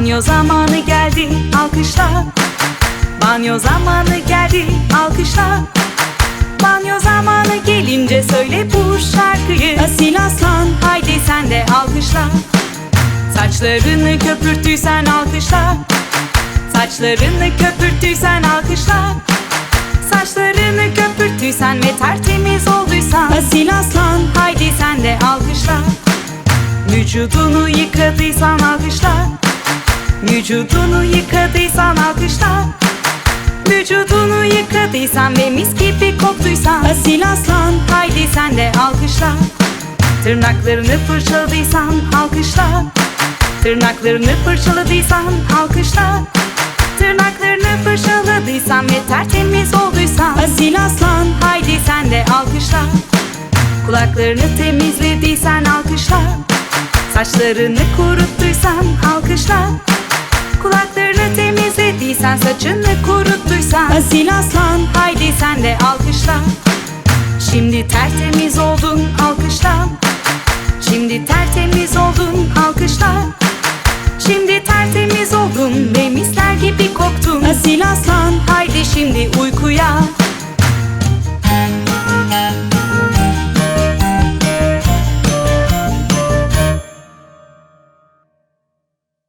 Banyo zamanı geldi alkışla. Banyo zamanı geldi alkışla. Banyo zamanı gelince söyle bu şarkıyı. Asil aslan haydi sen de alkışla. Saçlarını köpürttüysen alkışla. Saçlarını köpürttüysen alkışla. Saçlarını köpürttüysen ve tertemiz olduysan. Asil aslan haydi sen de alkışla. Vücudunu yıkadıysan alkışla Vücudunu yıkadıysan alkışla. Vücudunu yıkadıysan ve mis gibi koktuysan. Asil aslan haydi sen de alkışla. Tırnaklarını fırçaladıysan alkışla. Tırnaklarını fırçaladıysan alkışla. Tırnaklarını fırçaladıysan ve tertemiz olduysan. Asil aslan haydi sen de alkışla. Kulaklarını temizlediysen alkışla. Saçlarını kuruttuysan alkışla saçını kuruttuysan Asil aslan. Haydi sen de alkışla. Şimdi tertemiz oldun alkışla. Şimdi tertemiz